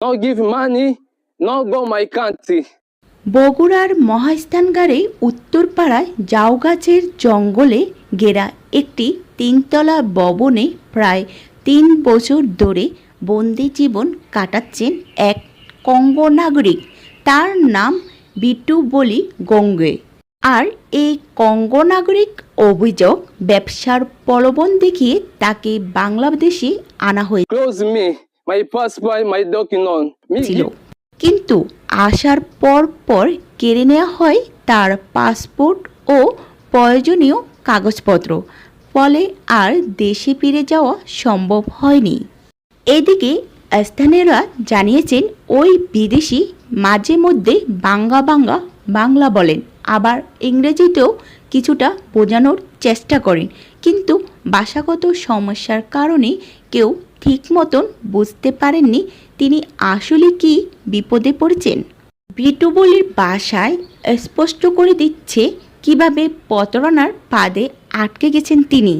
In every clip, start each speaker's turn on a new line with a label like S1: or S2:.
S1: no give money, no go my country.
S2: বগুড়ার মহাস্থানগারে উত্তরপাড়ায় জাউগাছের জঙ্গলে ঘেরা একটি তিনতলা ভবনে প্রায় তিন বছর ধরে বন্দি জীবন কাটাচ্ছেন এক কঙ্গো নাগরিক। তার নাম বিটু বলি গঙ্গে। আর এই কঙ্গো নাগরিক অভিযোগ ব্যবসার প্রলোভন দেখিয়ে তাকে বাংলাদেশে আনা হয়েছে। ছিল। কিন্তু আসার পর পর কেড়ে নেওয়া হয় তার পাসপোর্ট ও প্রয়োজনীয় কাগজপত্র। ফলে আর দেশে ফিরে যাওয়া সম্ভব হয়নি। এদিকে স্থানীয়রা জানিয়েছেন ওই বিদেশি মাঝে মধ্যে বাঙ্গা বাঙ্গা বাংলা বলেন। আবার ইংরেজিতেও কিছুটা বোঝানোর চেষ্টা করেন। কিন্তু ভাষাগত সমস্যার কারণে কেউ ঠিক মতন বুঝতে পারেননি তিনি আসলে কি বিপদে পড়েছেন। বিটুবলির বাসায় স্পষ্ট করে দিচ্ছে কীভাবে প্রতারণার পাদে আটকে গেছেন তিনি।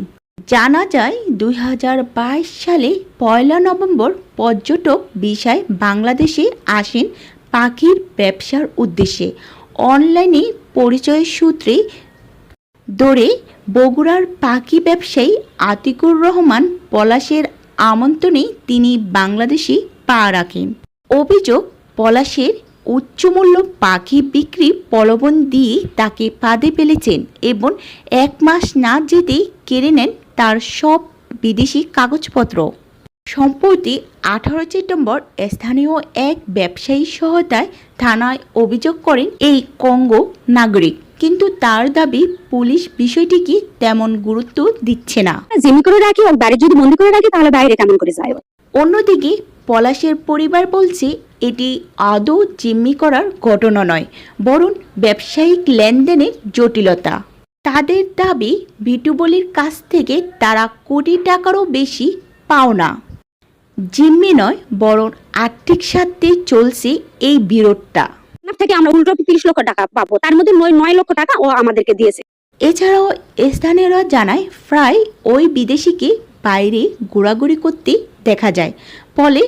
S2: জানা যায় দুই হাজার বাইশ সালে পয়লা নভেম্বর পর্যটক বিষয় বাংলাদেশে আসেন পাখির ব্যবসার উদ্দেশ্যে। অনলাইনে পরিচয় সূত্রে দৌড়ে বগুড়ার পাখি ব্যবসায়ী আতিকুর রহমান পলাশের আমন্ত্রণে তিনি বাংলাদেশে পা রাখেন। অভিযোগ, পলাশের উচ্চমূল্য পাখি বিক্রি প্রলোভন দিয়ে তাকে পাদে ফেলেছেন এবং এক মাস না যেতেই কেড়ে নেন তার সব বিদেশি কাগজপত্র। সম্প্রতি আঠারো সেপ্টেম্বর স্থানীয় এক ব্যবসায়ী সহায়তায় থানায় অভিযোগ করেন এই কঙ্গো নাগরিক। কিন্তু তার দাবি পুলিশ বিষয়টিকে তেমন গুরুত্ব দিচ্ছে না।
S3: জিম্মি করে রাখি ওর বাড়ি যদি বন্দি করে রাখি তাহলে বাইরে কেমন করে যায়?
S2: অন্যদিকে পলাশের পরিবার বলছে এটি আদৌ জিম্মি করার ঘটনা নয় বরং ব্যবসায়িক লেনদেনের জটিলতা। তাদের দাবি বিটুবলির কাছ থেকে তারা কোটি টাকারও বেশি পাওনা জিম্মি নয় বরং আর্থিক স্বার্থে চলছে এই বিরোধটা।
S3: থেকে আমরা উল্টো তিরিশ লক্ষ টাকা পাবো। তার মধ্যে নয় নয় লক্ষ টাকা ও আমাদেরকে দিয়েছে।
S2: এছাড়াও স্থানীয়রা জানায়, প্রায় ওই বিদেশিকে বাইরে ঘোরাঘুরি করতে দেখা যায়। ফলে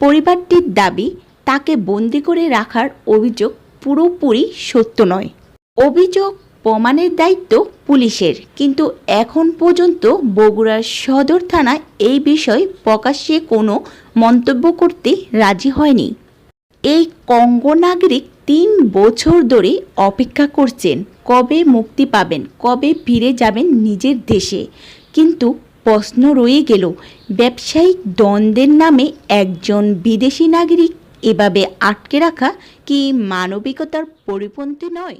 S2: পরিবারটির দাবি, তাকে বন্দি করে রাখার অভিযোগ পুরোপুরি সত্য নয়। অভিযোগ প্রমাণের দায়িত্ব পুলিশের। কিন্তু এখন পর্যন্ত বগুড়ার সদর থানায় এই বিষয়ে প্রকাশ্যে কোনো মন্তব্য করতে রাজি হয়নি। এই কঙ্গ নাগরিক তিন বছর ধরে অপেক্ষা করছেন কবে মুক্তি পাবেন, কবে ফিরে যাবেন নিজের দেশে। কিন্তু প্রশ্ন রয়ে গেল, ব্যবসায়িক দ্বন্দ্বের নামে একজন বিদেশি নাগরিক এভাবে আটকে রাখা কি মানবিকতার পরিপন্থী নয়?